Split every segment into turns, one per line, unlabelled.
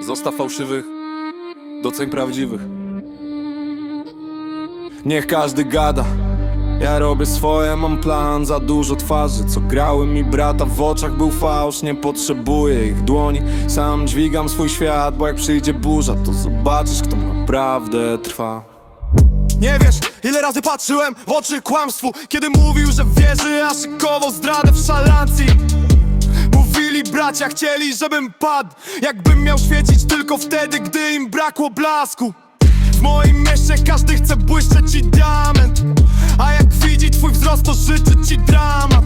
Zostaw fałszywych, doceń prawdziwych. Niech każdy gada. Ja robię swoje, mam plan, za dużo twarzy Co grały mi brata, w oczach był fałsz Nie potrzebuję ich dłoni. Sam dźwigam swój świat, bo jak przyjdzie burza To zobaczysz, kto naprawdę trwa.
Nie wiesz, ile razy patrzyłem w oczy kłamstwu Kiedy mówił, że wierzy, a szykował zdradę w szalancji Mówili bracia, chcieli, żebym padł Jakbym miał świecić tylko wtedy, gdy im brakło blasku. W moim mieście każdy chce błyszczeć i diament A jak widzi twój wzrost, to życzy ci dramat.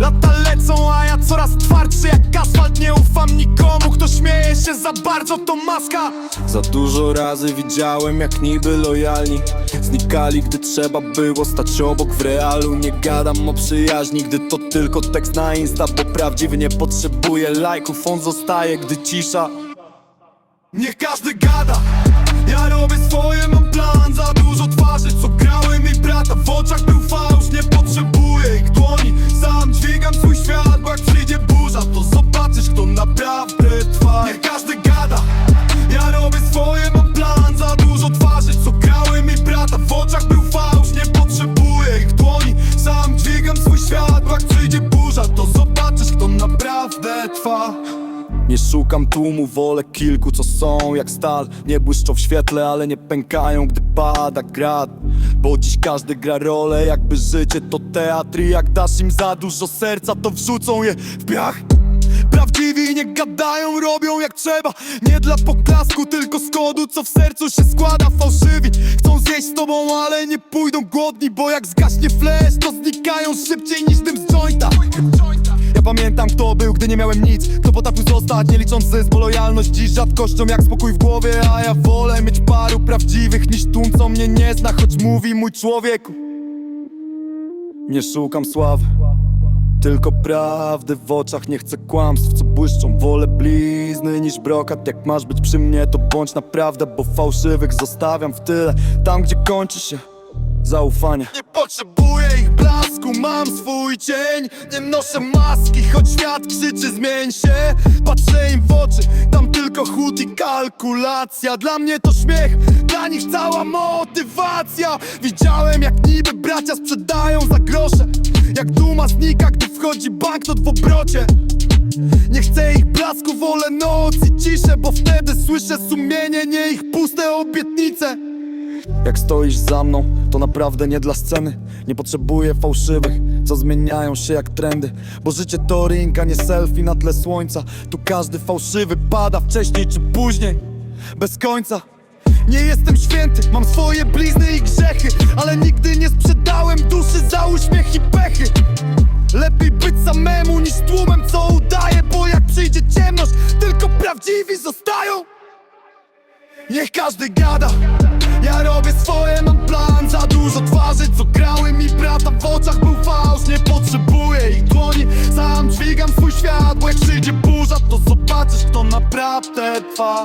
Lata lecą, a ja coraz twardszy jak asfalt Nie ufam nikomu, kto śmieje się za bardzo, to maska.
Za dużo razy widziałem jak niby lojalni Znikali gdy trzeba było stać obok w realu. Nie gadam o przyjaźni, gdy to tylko tekst na insta Bo prawdziwy nie potrzebuje lajków, on zostaje gdy cisza.
Niech każdy gada. Ja robię swoje, mam plan Nie
szukam tłumu, wolę kilku co są jak stal. Nie błyszczą w świetle, ale nie pękają gdy pada grad Bo dziś każdy gra rolę, jakby życie to teatr. I jak dasz im za dużo serca, to wrzucą je w piach.
Prawdziwi nie gadają, robią jak trzeba. Nie dla poklasku, tylko z kodu, co w sercu się składa. Fałszywi chcą zjeść z tobą, ale nie pójdą głodni Bo jak zgaśnie flash, to znikają szybciej niż dym z jointa pamiętam kto był, gdy nie miałem nic. Kto potrafił zostać, nie licząc zysk Bo lojalność dziś rzadkością jak spokój w głowie. A ja wolę mieć paru prawdziwych niż tłum, co mnie nie zna. Choć mówi mój człowieku
Nie szukam sławy tylko prawdy w oczach, nie chcę kłamstw, co błyszczą. Wolę blizny niż brokat, jak masz być przy mnie To bądź naprawdę, bo fałszywych zostawiam w tyle. Tam gdzie kończy się zaufanie
Nie potrzebuję ich blasku, mam swój cień Nie noszę maski, choć świat krzyczy zmień się. Patrzę im w oczy, tam tylko chód i kalkulacja. Dla mnie to śmiech, dla nich cała motywacja. Widziałem jak niby bracia sprzedają za grosze. Jak duma znika, gdy wchodzi banknot w obrocie. Nie chcę ich blasku, wolę noc i ciszę Bo wtedy słyszę sumienie, nie ich puste obietnice
Jak stoisz za mną, to naprawdę nie dla sceny. Nie potrzebuję fałszywych, co zmieniają się jak trendy. Bo życie to ring, a nie selfie na tle słońca. Tu każdy fałszywy pada wcześniej czy później. Bez końca.
Nie jestem święty, mam swoje blizny i grzechy. Ale nigdy nie sprzedałem duszy za uśmiech i pechy. Lepiej być samemu niż tłumem, co udaje Bo jak przyjdzie ciemność, tylko prawdziwi zostają. Niech każdy gada Ja robię swoje, mam plan. Za dużo twarzy, co grały mi brata. W oczach był fałsz, nie potrzebuję ich dłoni. Sam dźwigam swój świat, bo jak przyjdzie burza To zobaczysz, kto naprawdę trwa